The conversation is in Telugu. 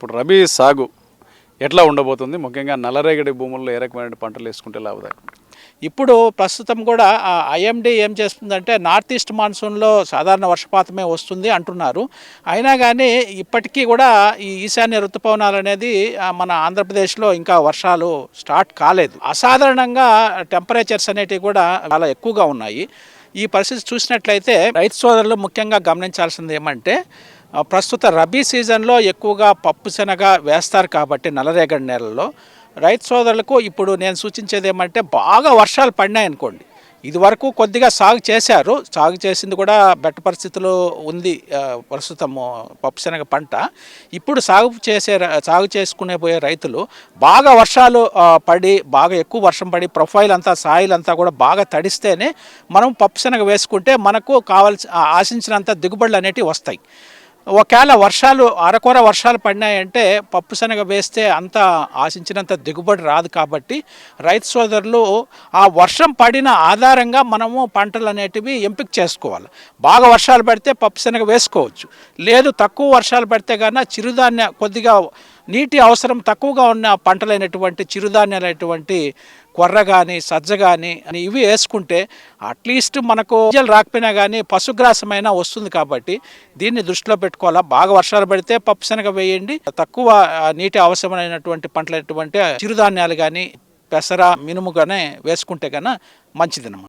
ఇప్పుడు రబీ సాగు ఎట్లా ఉండబోతుంది? ముఖ్యంగా నల్లరేగడి భూముల్లో ఏ రకమైన పంటలు వేసుకుంటే లాభదాయకం? ఇప్పుడు ప్రస్తుతం కూడా ఐఎండి ఏం చేస్తుందంటే నార్త్ ఈస్ట్ మాన్సూన్లో సాధారణ వర్షపాతమే వస్తుంది అంటున్నారు. అయినా కానీ ఇప్పటికీ కూడా ఈ ఈశాన్య ఋతుపవనాలు అనేది మన ఆంధ్రప్రదేశ్లో ఇంకా వర్షాలు స్టార్ట్ కాలేదు. అసాధారణంగా టెంపరేచర్స్ అనేటివి కూడా చాలా ఎక్కువగా ఉన్నాయి. ఈ పరిస్థితి చూసినట్లయితే రైతు సోదరులు ముఖ్యంగా గమనించాల్సింది ఏమంటే ప్రస్తుత రబీ సీజన్లో ఎక్కువగా పప్పు శనగ వేస్తారు కాబట్టి నల్లరేగడి నేలలో రైతు సోదరులకు ఇప్పుడు నేను సూచించేది ఏమంటే బాగా వర్షాలు పడినాయి అనుకోండి ఇదివరకు కొద్దిగా సాగు చేశారు. సాగు చేసింది కూడా బెట్ట పరిస్థితిలో ఉంది ప్రస్తుతము పప్పుశనగ పంట. ఇప్పుడు సాగు చేసే సాగు చేసుకునే పోయే రైతులు బాగా వర్షాలు పడి బాగా ఎక్కువ వర్షం పడి ప్రొఫైల్ అంతా సాయిల్ అంతా కూడా బాగా తడిస్తేనే మనం పప్పుశనగ వేసుకుంటే మనకు కావాల్సి ఆశించినంత దిగుబడులు అనేటివి వస్తాయి. ఒకవేళ వర్షాలు అరకొర వర్షాలు పడినాయంటే పప్పు శనగ వేస్తే అంత ఆశించినంత దిగుబడి రాదు కాబట్టి రైతు సోదరులు ఆ వర్షం పడిన ఆధారంగా మనము పంటలు అనేటివి ఎంపిక చేసుకోవాలి. బాగా వర్షాలు పడితే పప్పు శనగ వేసుకోవచ్చు. లేదు తక్కువ వర్షాలు పడితే కన్నా చిరుధాన్య కొద్దిగా నీటి అవసరం తక్కువగా ఉన్న పంటలైనటువంటి చిరుధాన్యాలైనటువంటి కొర్ర కానీ సజ్జ కానీ అని ఇవి వేసుకుంటే అట్లీస్ట్ మనకు గింజలు రాకపోయినా కానీ పశుగ్రాసమైన వస్తుంది కాబట్టి దీన్ని దృష్టిలో పెట్టుకోవాలా. బాగా వర్షాలు పడితే పప్పు శనగ వేయండి. తక్కువ నీటి అవసరమైనటువంటి పంటలైనటువంటి చిరుధాన్యాలు కానీ పెసర మినుము కానీ వేసుకుంటే కన్నా మంచిదన్నమాట